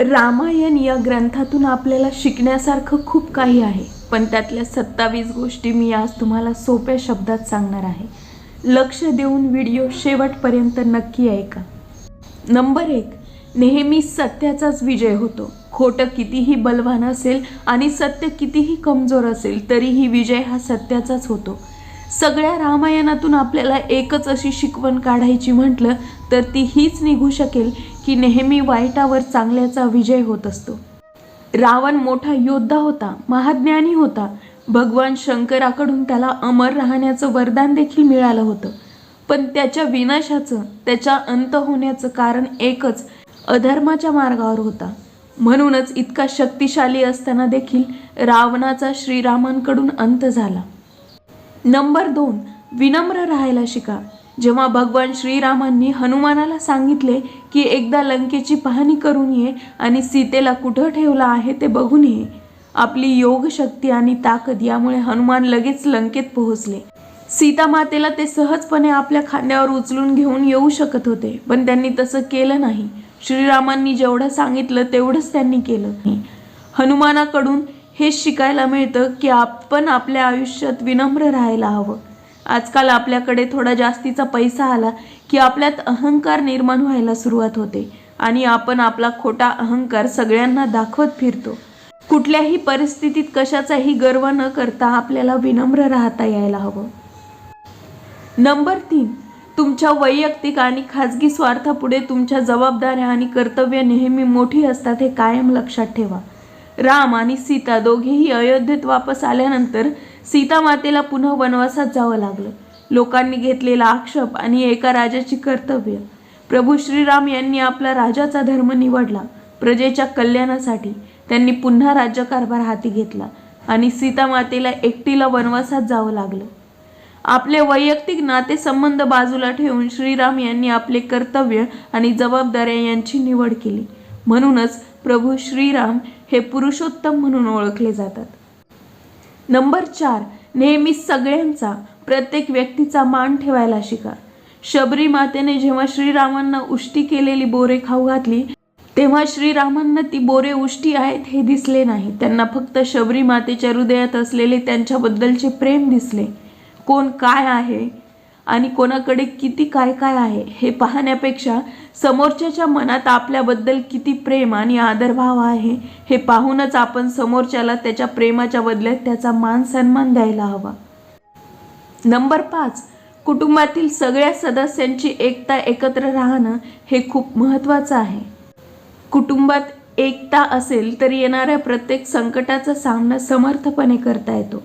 रामायण या ग्रंथातून आपल्याला शिकण्यासारखं खूप काही आहे. पण त्यातल्या सत्तावीस गोष्टी मी आज तुम्हाला सोप्या शब्दात सांगणार आहे. लक्ष देऊन व्हिडिओ शेवटपर्यंत नक्की ऐका. नंबर एक नेहमी सत्याचाच विजय होतो. खोटं कितीही बलवान असेल आणि सत्य कितीही कमजोर असेल तरीही विजय हा सत्याचाच होतो. सगळ्या रामायणातून आपल्याला एकच अशी शिकवण काढायची म्हटलं तर ती हीच निघू शकेल की नेहमी वाईटावर चांगल्याचा विजय होत असतो. रावण मोठा योद्धा होता महाज्ञानी होता. भगवान शंकराकडून त्याला अमर राहण्याचं वरदान देखील मिळालं होतं. पण त्याच्या विनाशाचं त्याच्या अंत होण्याचं कारण एकच अधर्माच्या मार्गावर होता. म्हणूनच इतका शक्तिशाली असताना देखील रावणाचा श्रीरामांकडून अंत झाला. नंबर दोन विनम्र राहायला शिका. जेव्हा भगवान श्रीरामांनी हनुमानाला सांगितले की एकदा लंकेची पाहणी करून ये आणि सीतेला कुठं ठेवलं आहे ते बघून ये. आपली योगशक्ती आणि ताकद यामुळे हनुमान लगेच लंकेत पोहोचले. सीता मातेला ते सहजपणे आपल्या खांद्यावर उचलून घेऊन येऊ शकत होते पण त्यांनी तसं केलं नाही. श्रीरामांनी जेवढं सांगितलं तेवढंच त्यांनी केलं. हनुमानाकडून हे शिकायला मिळतं की आपण आपल्या आयुष्यात विनम्र राहायला हवं. आजकाल आपल्याकडे थोडा जास्तीचा पैसा आला की आपल्यात अहंकार निर्माण व्हायला सुरुवात होते आणि आपण आपला खोटा अहंकार सगळ्यांना दाखवत फिरतो. कुठल्याही परिस्थितीत कशाचाही गर्व न करता आपल्याला विनम्र राहता यायला हवं. नंबर तीन तुमच्या वैयक्तिक आणि खाजगी स्वार्थापुढे तुमच्या जबाबदाऱ्या आणि कर्तव्य नेहमी मोठी असतात हे कायम लक्षात ठेवा. राम आणि सीता दोघेही अयोध्येत वापस आल्यानंतर सीता मातेला पुन्हा वनवासात जावं लागलं. लोकांनी घेतलेला आक्षेप आणि एका राजाची कर्तव्य. प्रभू श्रीराम यांनी आपला राजाचा धर्म निवडला. प्रजेच्या कल्याणासाठी त्यांनी पुन्हा राज्यकारभार हाती घेतला आणि सीता मातेला एकटीला वनवासात जावं लागलं. आपले वैयक्तिक नातेसंबंध बाजूला ठेवून श्रीराम यांनी आपले कर्तव्य आणि जबाबदाऱ्या यांची निवड केली. म्हणूनच प्रभू श्रीराम हे पुरुषोत्तम म्हणून ओळखले जातात. नंबर चार नेहमी सगळ्यांचा प्रत्येक व्यक्तीचा मान ठेवायला शिका. शबरी मातेने जेव्हा श्रीरामांना उष्टी केलेली बोरे खाऊ घातली तेव्हा श्रीरामांना ती बोरे उष्टी आहेत हे दिसले नाही. त्यांना फक्त शबरी मातेच्या हृदयात असलेले त्यांच्याबद्दलचे प्रेम दिसले. कोण काय आहे? आणि कोणाकडे किती काय काय आहे हे पाहण्यापेक्षा समोरच्याच्या मनात आपल्याबद्दल किती प्रेम आणि आदरभाव आहे हे पाहूनच आपण समोरच्याला त्याच्या प्रेमाच्या बदल्यात त्याचा मान सन्मान द्यायला हवा. नंबर पाच कुटुंबातील सगळ्या सदस्यांची एकता एकत्र राहणं हे खूप महत्त्वाचं आहे. कुटुंबात एकता असेल तर येणाऱ्या प्रत्येक संकटाचा सामना समर्थपणे करता येतो.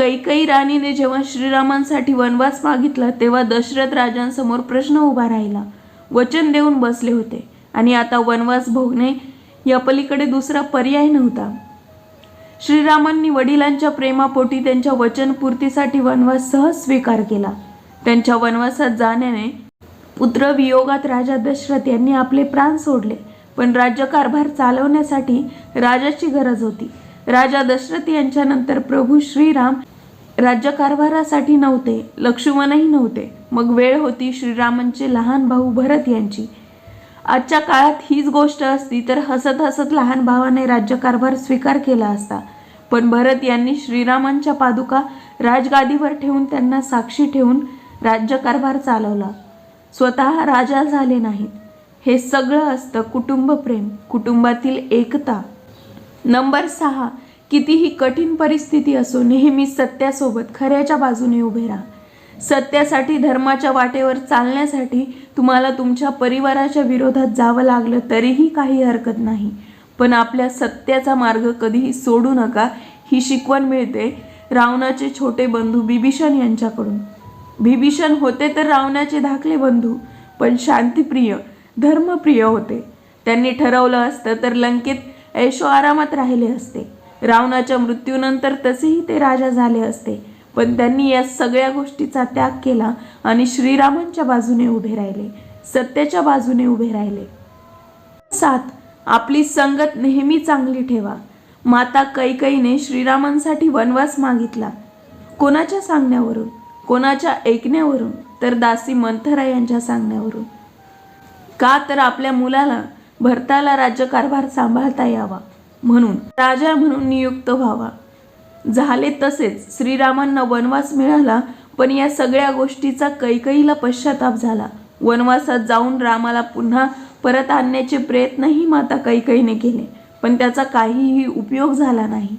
कैकई राणीने जेव्हा श्रीरामांसाठी वनवास मागितला तेव्हा दशरथ राजांसमोर प्रश्न उभा राहिला. वचन देऊन बसले होते आणि आता वनवास भोगणे या पलीकडे दुसरा पर्याय नव्हता. श्रीरामांनी वडिलांच्या प्रेमापोटी त्यांच्या वचनपूर्तीसाठी वनवास सहज स्वीकार केला. त्यांच्या वनवासात जाण्याने पुत्रवियोगात राजा दशरथ यांनी आपले प्राण सोडले पण राज्यकारभार चालवण्यासाठी राजाची गरज होती. राजा दशरथ यांच्यानंतर प्रभू श्रीराम राज्यकारभारासाठी नव्हते लक्ष्मणही नव्हते. मग वेळ होती श्रीरामांचे लहान भाऊ भरत यांची. आजच्या काळात हीच गोष्ट असती तर हसत हसत लहान भावाने राज्यकारभार स्वीकार केला असता. पण भरत यांनी श्रीरामांच्या पादुका राजगादीवर ठेवून त्यांना साक्षी ठेवून राज्यकारभार चालवला. स्वतः राजा झाले नाहीत. हे सगळं असतं कुटुंब प्रेम कुटुंबातील एकता. नंबर सहा कितीही कठीण परिस्थिती असो नेहमी सत्यासोबत खऱ्याच्या बाजूने उभे राहा. सत्यासाठी धर्माच्या वाटेवर चालण्यासाठी तुम्हाला तुमच्या परिवाराच्या विरोधात जावं लागलं तरीही काही हरकत नाही. पण आपल्या सत्याचा मार्ग कधीही सोडू नका ही शिकवण मिळते रावणाचे छोटे बंधू बिभीषण यांच्याकडून. बिभीषण होते तर रावणाचे धाकले बंधू पण शांतिप्रिय धर्मप्रिय होते. त्यांनी ठरवलं असतं तर लंकेत ऐशो आरामात राहिले असते. रावणाच्या मृत्यूनंतर तसेही ते राजा झाले असते. पण त्यांनी या सगळ्या गोष्टीचा त्याग केला आणि श्रीरामांच्या बाजूने उभे राहिले. सत्याच्या बाजूने उभे राहिले. सात आपली संगत नेहमी चांगली ठेवा. माता कैकईने श्रीरामांसाठी वनवास मागितला. कोणाच्या सांगण्यावरून? कोणाच्या ऐकण्यावरून? तर दासी मंथरा यांच्या सांगण्यावरून. का तर आपल्या मुलाला भरताला राज्यकारभार सांभाळता यावा. म्हणून राजा म्हणून नियुक्त व्हावा. झाले तसेच श्रीरामांना वनवास मिळाला पण या सगळ्या गोष्टीचा कैकईला पश्चाताप झाला. वनवासात जाऊन रामाला पुन्हा परत आणण्याचे प्रयत्नही माता कैकईने केले पण त्याचा काहीही उपयोग झाला नाही.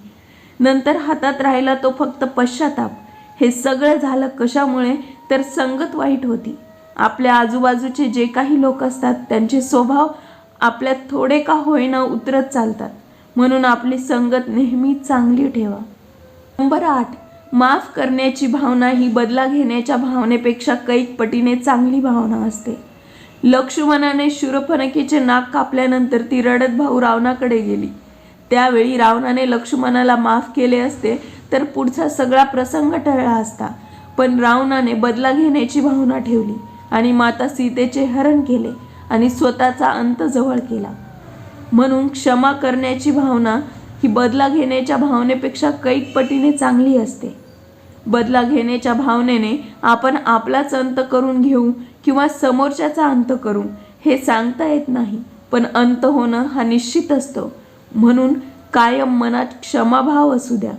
नंतर हातात राहिला तो फक्त पश्चाताप. हे सगळं झालं कशामुळे तर संगत वाईट होती. आपल्या आजूबाजूचे जे काही लोक असतात त्यांचे स्वभाव आपल्यात थोडे का होईना उतरत चालतात. म्हणून आपली संगत नेहमी चांगली ठेवा. नंबर आठ माफ करण्याची भावना ही बदला घेण्याच्या भावनेपेक्षा कैक पटीने चांगली भावना असते. लक्ष्मणाने शूरपणकीचे नाक कापल्यानंतर ती रडत भाऊ रावणाकडे गेली. त्यावेळी रावणाने लक्ष्मणाला माफ केले असते तर पुढचा सगळा प्रसंग टळला असता. पण रावणाने बदला घेण्याची भावना ठेवली आणि माता सीतेचे हरण केले आणि स्वतःचा अंत जवळ केला. म्हणून क्षमा करण्याची भावना ही बदला घेण्याच्या भावनेपेक्षा कैक पटीने चांगली असते. बदला घेण्याच्या भावनेने आपण आपलाच अंत करून घेऊ किंवा समोरच्याचा अंत करू हे सांगता येत नाही पण अंत होणं हा निश्चित असतो. म्हणून कायम मनात क्षमाभाव असू द्या.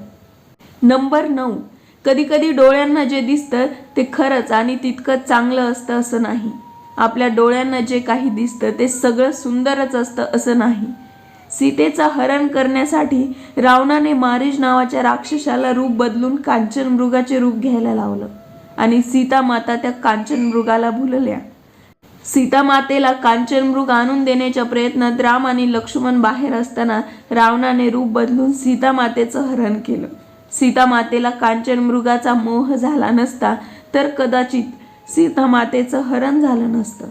नंबर नऊ. कधीकधी डोळ्यांना जे दिसतं ते खरंच आणि तितकं चांगलं असतं असं नाही. आपल्या डोळ्यांना जे काही दिसतं ते सगळं सुंदरच असतं असं नाही. सीतेचं हरण करण्यासाठी रावणाने मारिज नावाच्या राक्षसाला रूप बदलून कांचन मृगाचे रूप घ्यायला लावलं आणि सीता माता त्या कांचन मृगाला भुलल्या. सीता मातेला कांचन मृग आणून देण्याच्या प्रयत्नात राम आणि लक्ष्मण बाहेर असताना रावणाने रूप बदलून सीता मातेचं हरण केलं. सीता मातेला कांचन मृगाचा मोह झाला नसता तर कदाचित सीता मातेचं हरण झालं नसतं.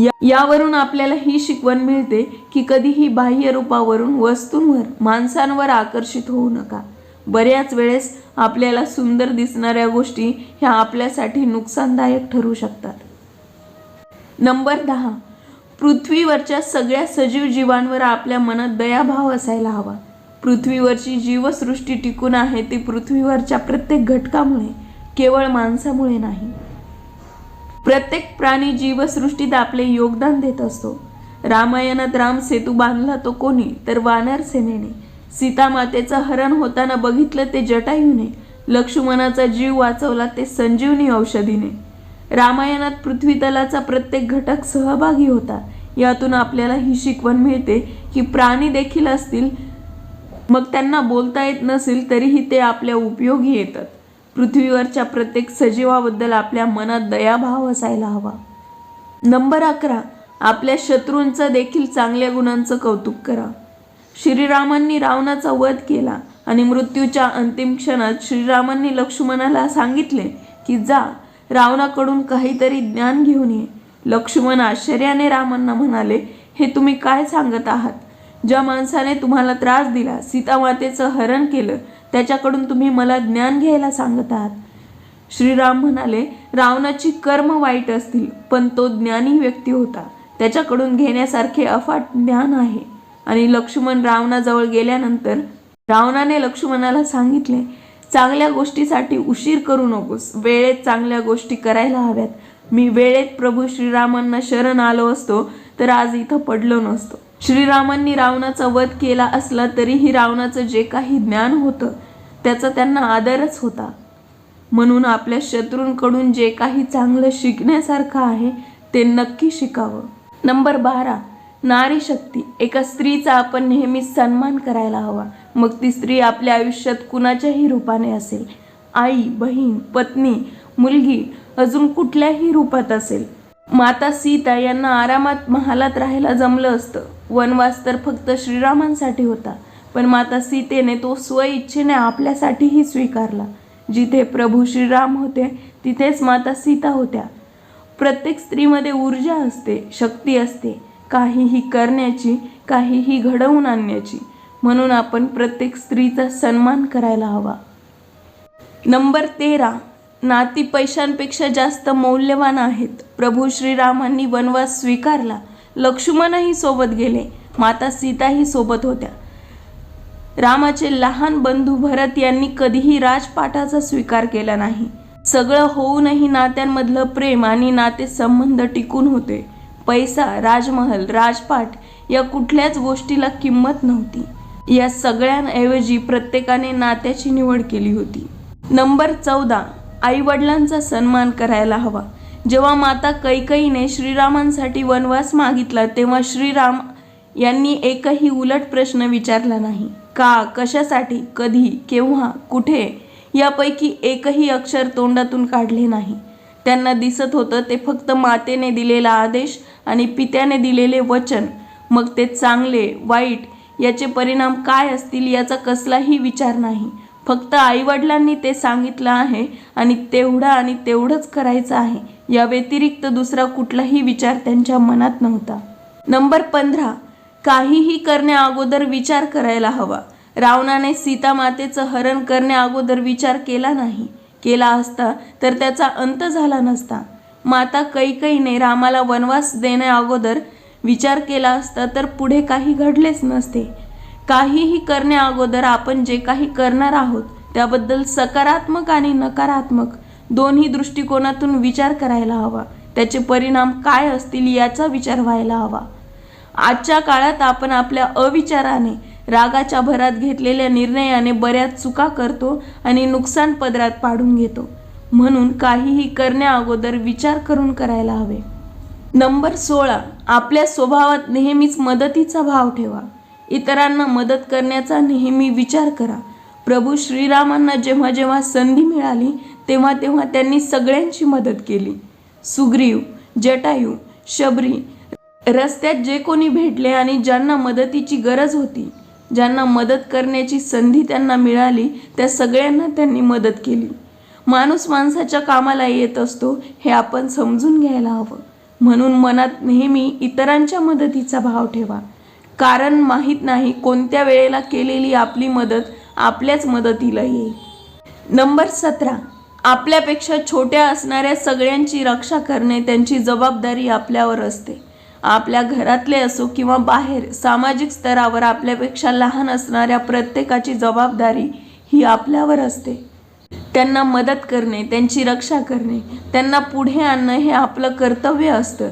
या- यावरून आपल्याला ही शिकवण मिळते की कधीही बाह्य रूपावरून वस्तूंवर माणसांवर आकर्षित होऊ नका. बऱ्याच वेळेस आपल्याला सुंदर दिसणाऱ्या गोष्टी ह्या आपल्यासाठी नुकसानदायक ठरू शकतात. नंबर दहा. पृथ्वीवरच्या सगळ्या सजीव जीवांवर आपल्या मनात दयाभाव असायला हवा. पृथ्वीवरची जीवसृष्टी टिकून आहे ती पृथ्वीवरच्या प्रत्येक घटकामुळे केवळ माणसामुळे नाही. प्रत्येक प्राणी जीवसृष्टीत आपले योगदान देत असतो. रामायणात राम सेतू बांधला तो कोणी? तर वानर सेनेने. सीतामातेचं हरण होताना बघितलं ते जटायूने. लक्ष्मणाचा जीव वाचवला ते संजीवनी औषधीने. रामायणात पृथ्वीतलाचा प्रत्येक घटक सहभागी होता. यातून आपल्याला ही शिकवण मिळते की प्राणी देखील असतील. मग त्यांना बोलता येत नसेल तरीही ते आपल्या उपयोगी येतात. पृथ्वीवरच्या प्रत्येक सजीवाबद्दल आपल्या मनात दयाभाव असायला हवा. नंबर अकरा आपल्या शत्रूंचं देखील चांगल्या गुणांचं कौतुक करा. श्रीरामांनी रावणाचा वध केला आणि मृत्यूच्या अंतिम क्षणात श्रीरामांनी लक्ष्मणाला सांगितले की जा रावणाकडून काहीतरी ज्ञान घेऊन ये. लक्ष्मण आश्चर्याने रामांना म्हणाले हे तुम्ही काय सांगत आहात? ज्या माणसाने तुम्हाला त्रास दिला सीतामातेचं हरण केलं त्याच्याकडून तुम्ही मला ज्ञान घ्यायला सांगत आहात. श्रीराम म्हणाले रावणाची कर्म वाईट असतील पण तो ज्ञानी व्यक्ती होता. त्याच्याकडून घेण्यासारखे अफाट ज्ञान आहे. आणि लक्ष्मण रावणाजवळ गेल्यानंतर रावणाने लक्ष्मणाला सांगितले चांगल्या गोष्टीसाठी उशीर करू नकोस वेळेत चांगल्या गोष्टी करायला हव्यात. मी वेळेत प्रभू श्रीरामांना शरण आलो असतो तर आज इथं पडलो नसतो. श्रीरामांनी रावणाचा वध केला असला तरीही रावणाचं जे काही ज्ञान होतं त्याचा त्यांना आदरच होता. म्हणून आपल्या शत्रूंकडून जे काही चांगलं शिकण्यासारखं आहे ते नक्की शिकावं. नंबर बारा. नारी शक्ती. एका स्त्रीचा आपण नेहमी सन्मान करायला हवा. मग ती स्त्री आपल्या आयुष्यात कुणाच्याही रूपाने असेल. आई बहीण पत्नी मुलगी अजून कुठल्याही रूपात असेल. माता सीता यांना आरामात महालात राहायला जमलं असतं. वनवास तर फक्त श्रीरामांसाठी होता पण माता सीतेने तो स्वइच्छेने आपल्यासाठीही स्वीकारला. जिथे प्रभू श्रीराम होते तिथेच माता सीता होत्या. प्रत्येक स्त्रीमध्ये ऊर्जा असते शक्ती असते. काहीही करण्याची काहीही घडवून आणण्याची. म्हणून आपण प्रत्येक स्त्रीचा सन्मान करायला हवा. नंबर तेरा. नाती पैशांपेक्षा जास्त मौल्यवान आहेत. प्रभू श्रीरामांनी वनवास स्वीकारला. लक्ष्मणही सोबत गेले. माता सीताही सोबत होत्या. रामाचे लहान बंधू भरत यांनी कधीही राजपाटाचा स्वीकार केला नाही. सगळं होऊनही नात्यांमधलं प्रेम आणि नाते संबंध टिकून होते. पैसा राजमहल राजपाट या कुठल्याच गोष्टीला किंमत नव्हती. या सगळ्यांऐवजी प्रत्येकाने नात्याची निवड केली होती. नंबर चौदा. आईवडिलांचा सन्मान करायला हवा. जेव्हा माता कैकईने श्रीरामांसाठी वनवास मागितला तेव्हा श्रीराम यांनी एकही उलट प्रश्न विचारला नाही. का कशासाठी कधी केव्हा कुठे? यापैकी एकही अक्षर तोंडातून काढले नाही. त्यांना दिसत होतं ते फक्त मातेने दिलेला आदेश आणि पित्याने दिलेले वचन. मग ते चांगले वाईट याचे परिणाम काय असतील याचा कसलाही विचार नाही. फक्त आईवडिलांनी ते सांगितलं आहे आणि तेवढं आणि तेवढंच करायचं आहे. या व्यतिरिक्त दुसरा कुठलाही विचार त्यांच्या मनात नव्हता. नंबर पंधरा काहीही करण्या अगोदर विचार करायला हवा. रावणाने सीता मातेचं हरण करण्या अगोदर विचार केला नाही. केला असता तर त्याचा अंत झाला नसता. माता कैकईने रामाला वनवास देण्या अगोदर विचार केला असता तर पुढे काही घडलेच नसते. काहीही करण्या अगोदर आपण जे काही करणार आहोत त्याबद्दल सकारात्मक आणि नकारात्मक दोन्ही दृष्टिकोनातून विचार करायला हवा. त्याचे परिणाम काय असतील याचा विचार व्हायला हवा. आजच्या काळात आपण आपल्या अविचाराने रागाच्या भरात घेतलेल्या निर्णयाने बऱ्याच चुका करतो आणि नुकसान पदरात पाडून घेतो. म्हणून काहीही करण्या अगोदर विचार करून करायला हवे. नंबर सोळा. आपल्या स्वभावात नेहमीच मदतीचा भाव ठेवा. इतरांना मदत करण्याचा नेहमी विचार करा. प्रभू श्रीरामांना जेव्हा जेव्हा संधी मिळाली तेव्हा तेव्हा त्यांनी सगळ्यांची मदत केली. सुग्रीव जटायू शबरी रस्त्यात जे कोणी भेटले आणि ज्यांना मदतीची गरज होती ज्यांना मदत करण्याची संधी त्यांना मिळाली त्या सगळ्यांना त्यांनी मदत केली. माणूस माणसाच्या कामाला येत असतो हे आपण समजून घ्यायला हवं. म्हणून मनात नेहमी इतरांच्या मदतीचा भाव ठेवा. कारण माहीत नाही कोणत्या वेळेला केलेली आपली मदत आपल्याच मदतीला येईल नंबर सतरा. आपल्यापेक्षा छोट्या असणाऱ्या सगळ्यांची रक्षा करणे त्यांची जबाबदारी आपल्यावर असते. आपल्या घरातले असो किंवा बाहेर सामाजिक स्तरावर आपल्यापेक्षा लहान असणाऱ्या प्रत्येकाची जबाबदारी ही आपल्यावर असते. त्यांना मदत करणे त्यांची रक्षा करणे त्यांना पुढे आणणं हे आपलं कर्तव्य असतं.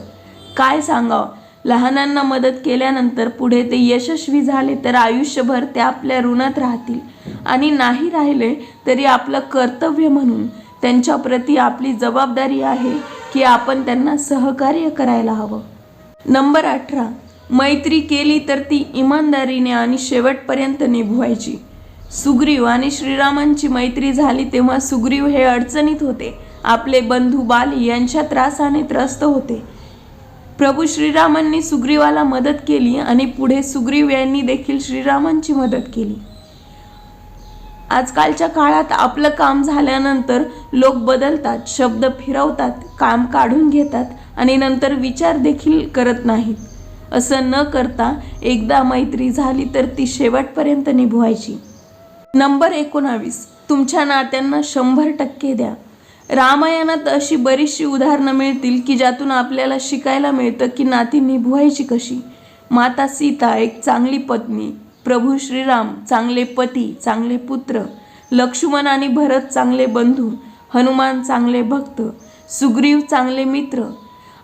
काय सांगावं? लहानांना मदत केल्यानंतर पुढे ते यशस्वी झाले तर आयुष्यभर ते आपल्या ऋणात राहतील. आणि नाही राहिले तरी आपलं कर्तव्य म्हणून त्यांच्याप्रती आपली जबाबदारी आहे की आपण त्यांना सहकार्य करायला हवं. नंबर अठरा. मैत्री केली तर ती इमानदारीने आणि शेवटपर्यंत निभवायची. सुग्रीव आणि श्रीरामांची मैत्री झाली तेव्हा सुग्रीव हे अडचणीत होते. आपले बंधू बाली यांच्या त्रासाने त्रस्त होते. प्रभू श्रीरामांनी सुग्रीवाला मदत केली आणि पुढे सुग्रीव यांनी देखील श्रीरामांची मदत केली. आजकालच्या काळात आपलं काम झाल्यानंतर लोक बदलतात शब्द फिरवतात काम काढून घेतात आणि नंतर विचार देखील करत नाहीत. असं न करता एकदा मैत्री झाली तर ती शेवटपर्यंत निभवायची. नंबर एकोणावीस. तुमच्या नात्यांना शंभर टक्के द्या. रामायणात अशी बरीचशी उदाहरणं मिळतील की ज्यातून आपल्याला शिकायला मिळतं की नाती निभवायची कशी. माता सीता एक चांगली पत्नी प्रभू श्रीराम चांगले पती चांगले पुत्र लक्ष्मण आणि भरत चांगले बंधू हनुमान चांगले भक्त सुग्रीव चांगले मित्र.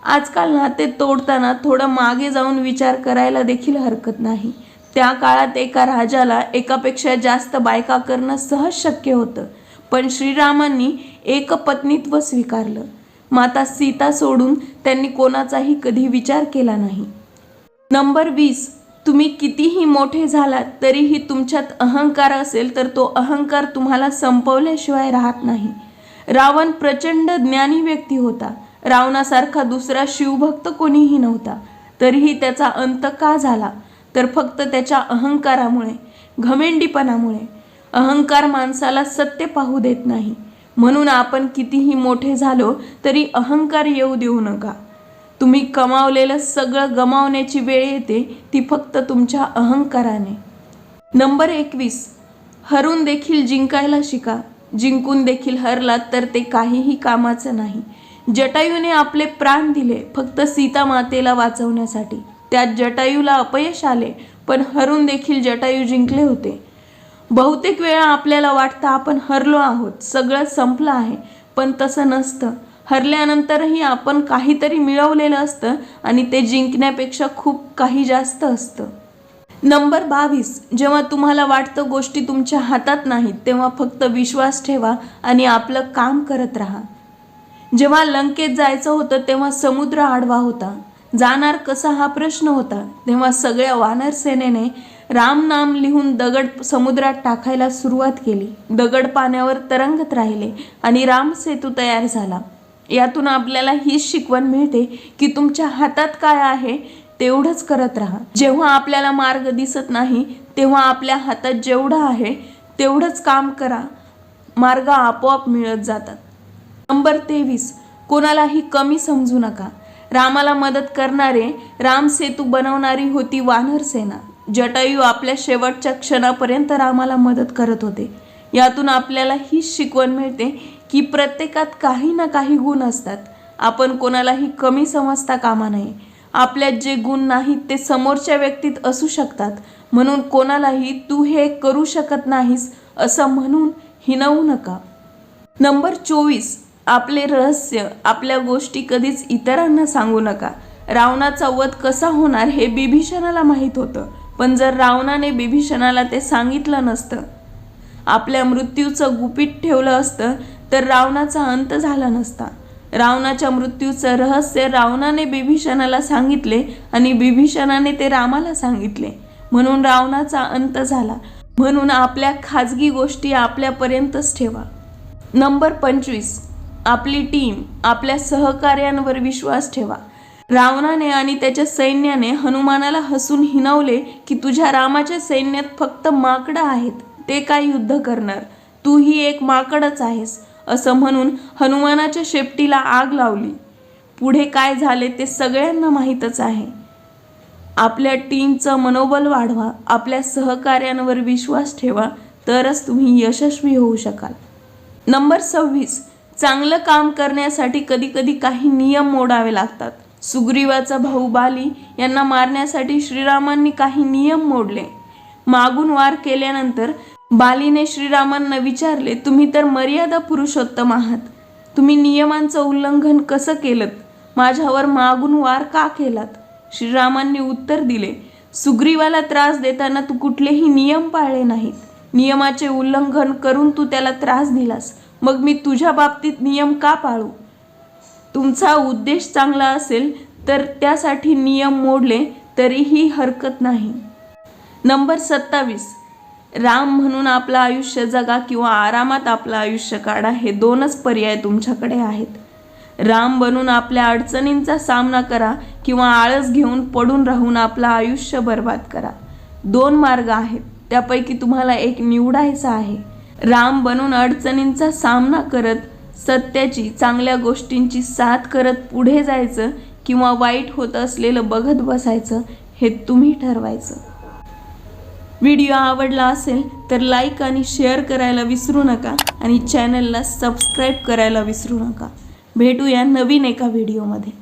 आजकाल नाते तोडताना थोडं मागे जाऊन विचार करायला देखील हरकत नाही. त्या काळात एका राजाला एकापेक्षा जास्त बायका करणं सहज शक्य होतं. पण श्रीरामांनी एकपत्नीत्व स्वीकारलं. माता सीता सोडून त्यांनी कोणाचाही कधी विचार केला नाही. नंबर वीस. तुम्ही कितीही मोठे झालात तरीही तुमच्यात अहंकार असेल तर तो अहंकार तुम्हाला संपवल्याशिवाय राहत नाही. रावण प्रचंड ज्ञानी व्यक्ती होता. रावणासारखा दुसरा शिवभक्त कोणीही नव्हता. तरीही त्याचा अंत का झाला? तर फक्त त्याच्या अहंकारामुळे घमेंडीपणामुळे. अहंकार माणसाला सत्य पाहू देत नाही. म्हणून आपण कितीही मोठे झालो तरी अहंकार येऊ देऊ नका. तुम्ही कमावलेलं सगळं गमावण्याची वेळ येते ती फक्त तुमच्या अहंकाराने. नंबर एकवीस. हरून देखील जिंकायला शिका. जिंकून देखील हरलात तर ते काहीही कामाचं नाही. जटायूने आपले प्राण दिले फक्त सीता मातेला वाचवण्यासाठी. त्यात जटायूला अपयश आले पण हरून देखील जटायू जिंकले होते. बहुतेक वेळा आपल्याला वाटतं आपण हरलो आहोत सगळं संपलं आहे पण तसं नसतं. हरल्यानंतरही आपण काहीतरी मिळवलेलं असतं आणि ते जिंकण्यापेक्षा खूप काही जास्त असतं. नंबर बावीस. जेव्हा तुम्हाला वाटतं गोष्टी तुमच्या हातात नाहीत तेव्हा फक्त विश्वास ठेवा आणि आपलं काम करत राहा. जेव्हा लंकेत जायचं होतं तेव्हा समुद्र आडवा होता. जाणार कसा हा प्रश्न होता? तेव्हा सगळ्या वानर सेनेने राम नाम लिहून दगड समुद्रात टाकायला सुरुवात केली. दगड पाण्यावर तरंगत राहिले आणि राम सेतू तयार झाला. यातून आपल्याला हीच शिकवण मिळते की तुमच्या हातात काय आहे तेवढंच करत राहा. जेव्हा आपल्याला मार्ग दिसत नाही तेव्हा आपल्या हातात जेवढं आहे तेवढंच काम करा. मार्ग आपोआप मिळत जातात. नंबर तेवीस. कोणालाही कमी समजू नका. रामाला मदत करणारे राम सेतू बनवणारी होती वानर सेना. जटायू आपल्या शेवटच्या क्षणापर्यंत रामाला मदत करत होते. यातून आपल्याला हीच शिकवण मिळते की प्रत्येकात काही ना काही गुण असतात. आपण कोणालाही कमी समजता कामा नये. आपल्यात जे गुण नाहीत ते समोरच्या व्यक्तीत असू शकतात. म्हणून कोणालाही तू हे करू शकत नाहीस असं म्हणून हिनवू नका. नंबर चोवीस. आपले रहस्य आपल्या गोष्टी कधीच इतरांना सांगू नका. रावणाचा वध कसा होणार हे बिभीषणाला माहीत होतं. पण जर रावणाने बिभीषणाला ते सांगितलं नसतं आपल्या मृत्यूचं गुपित ठेवलं असतं तर रावणाचा अंत झाला नसता. रावणाच्या मृत्यूचं रहस्य रावणाने बिभीषणाला सांगितले आणि बिभीषणाने ते रामाला सांगितले. म्हणून रावणाचा अंत झाला. म्हणून आपल्या खाजगी गोष्टी आपल्यापर्यंतच ठेवा. नंबर पंचवीस. आपली टीम आपल्या सहकार्यांवर विश्वास ठेवा. रावणाने आणि त्याच्या सैन्याने हनुमानाला हसून हिनवले की तुझ्या रामाच्या सैन्यात फक्त माकडं आहेत ते काय युद्ध करणार? तूही एक माकडच आहेस असं म्हणून हनुमानाच्या शेपटीला आग लावली. पुढे काय झाले ते सगळ्यांना माहीतच आहे. आपल्या टीमचं मनोबल वाढवा आपल्या सहकार्यांवर विश्वास ठेवा तरच तुम्ही यशस्वी होऊ शकाल. नंबर सव्वीस. चांगलं काम करण्यासाठी कधीकधी काही नियम मोडावे लागतात. सुग्रीवाचा भाऊ बाली यांना मारण्यासाठी श्रीरामांनी काही नियम मोडले. मागून वार केल्यानंतर बालीने श्रीरामांना विचारले तुम्ही तर मर्यादा पुरुषोत्तम आहात. तुम्ही नियमांचं उल्लंघन कसं केलं माझ्यावर मागून वार का केलात? श्रीरामांनी उत्तर दिले सुग्रीवाला त्रास देताना तू कुठलेही नियम पाळले नाहीत. नियमाचे उल्लंघन करून तू त्याला त्रास दिलास. मग मी तुझ्या बाबतीत नियम का पाळू? तुमचा उद्देश चांगला असेल तर त्यासाठी नियम मोडले तरीही हरकत नाही. नंबर सत्तावीस. राम म्हणून आपलं आयुष्य जगा किंवा आरामात आपलं आयुष्य काढा हे दोनच पर्याय तुमच्याकडे आहेत. राम बनून आपल्या अडचणींचा सामना करा किंवा आळस घेऊन पडून राहून आपलं आयुष्य बर्बाद करा. दोन मार्ग आहेत त्यापैकी तुम्हाला एक निवडायचा आहे. राम बनून अडचणींचा सामना करत सत्याची चांगल्या गोष्टींची साथ करत पुढे जायचं किंवा वाईट होत असलेलं बघत बसायचं हे तुम्ही ठरवायचं. व्हिडिओ आवडला असेल तर लाईक आणि शेअर करायला विसरू नका आणि चॅनलला सबस्क्राईब करायला विसरू नका. भेटूया नवीन एका व्हिडिओमध्ये.